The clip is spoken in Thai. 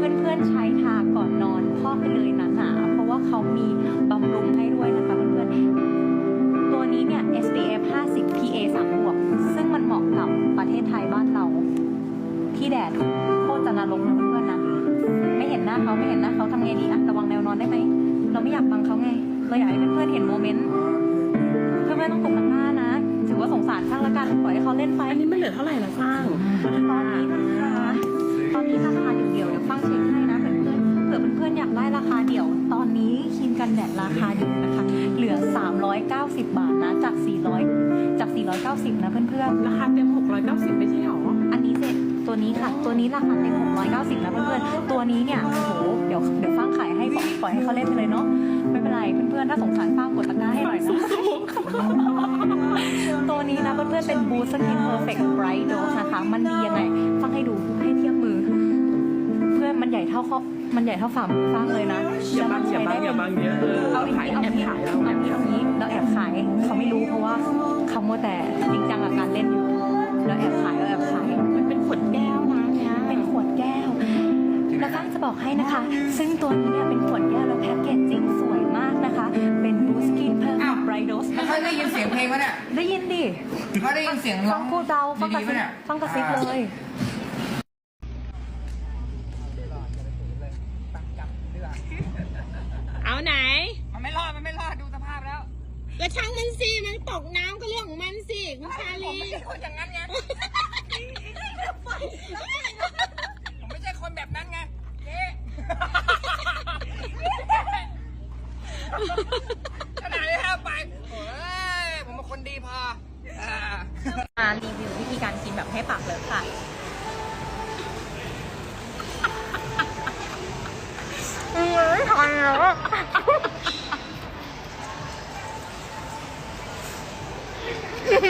เพื่อนๆใช้ทาก่อนนอนพอกไปเลยหนาๆเพราะว่าเขามีบำรุงให้ด้วยนะคะเพื่อนๆตัวนี้เนี่ย SPF 50 PA 3บวกซึ่งมันเหมาะกับประเทศไทยบ้านเรา ที่แดดโคตรจะนรกนะเพื่อนๆนะไม่เห็นหน้าเขาไม่เห็นหน้าเขาทำไงดีอะระวังแนวนอนได้ไหมเราไม่อยากบังเขาไงเราอยากให้เพื่อนๆเห็นโมเมนต์เพื่อนๆต้องกดตะกร้านะ ถือว่าสงสารช่างละกันปล่อยให้เขาเล่นไปอันนี้มันเหลือเท่าไหร่ละสร้างตอนนี้นะคะตอนนี้ราคา เดี่ยวตอนนี้ครีมกันแดดราคาเดี่ยวนะคะ เหลือ 390 บาทนะจาก 400 จาก 490 นะเพื่อนๆราคาเต็ม 690 ไม่ใช่หรออันนี้เสร็จตัวนี้ค่ะ ตัวนี้ราคาเต็ม690 นะเพื่อนๆ ตัวนี้เนี่ยโอ้โหเดี๋ยวเดี๋ยวฟังขายให้ก่อนปล่อยให้เขาเล่นไปเลยเนาะไม่เป็นไรเพื่อนๆ ถ้าสงสารฟังกดตะกร้าให้หน่อยนะ ตัวนี้นะเพื่อนๆเป็น Boost Skin Perfect Bright Dose นะคะ มันดียังไง ฟังให้ดูให้เทียบ ญ่เท่าข้อมันใหญ่เท่าฝ่ามือฟังเลยนะอย่าบังอย่าบังอย่าบังเยอะเออเอาอย่างขายนี้เอาแออบย่างนี้ขายเอาเราอย่างนี้เอาอย่างนี้เราแอบขายเขาไม่รู้เพราะว่าเขามัวแต่จริงจังกับการเล่นอยู่เราแอบขายเราแอบขายมันเป็นขวดแก้วนะเนี่ยเป็นขวดแก้วแล้วก็จะบอกให้นะคะ ซึ่งตัวนี้เนี่ยเป็นขวดแก้วแล้วแพ็กเกจจิ้งสวยมากนะคะ เป็น Boost Skin Perfect Bright Dose ไม่ค่อยได้ยินเสียงเพลงวะเนี่ยได้ยินดิเขาได้ยินเสียงร้ฟัองงพูดเบาฟังกระดีๆซิบปะเนี่ยฟังกระซิบเลย เอาไหน มันไม่รอด มันไม่รอด ดูสภาพแล้ว ก็ช่างมันสิมันตกน้ำก็เรื่องของมันสิคุณชาผมลีไม่ใช่คนอย่างนั้นไงผมไม่ใช่คนแบบนั้นไงเจ๊ขนาดนี้ห้าไปโอ้ยผมเป็นคนดีพออ่ามารีวิววิธีการกินแบบให้ปากเลยค่ะ ไม่ทันแล้ว Hehehe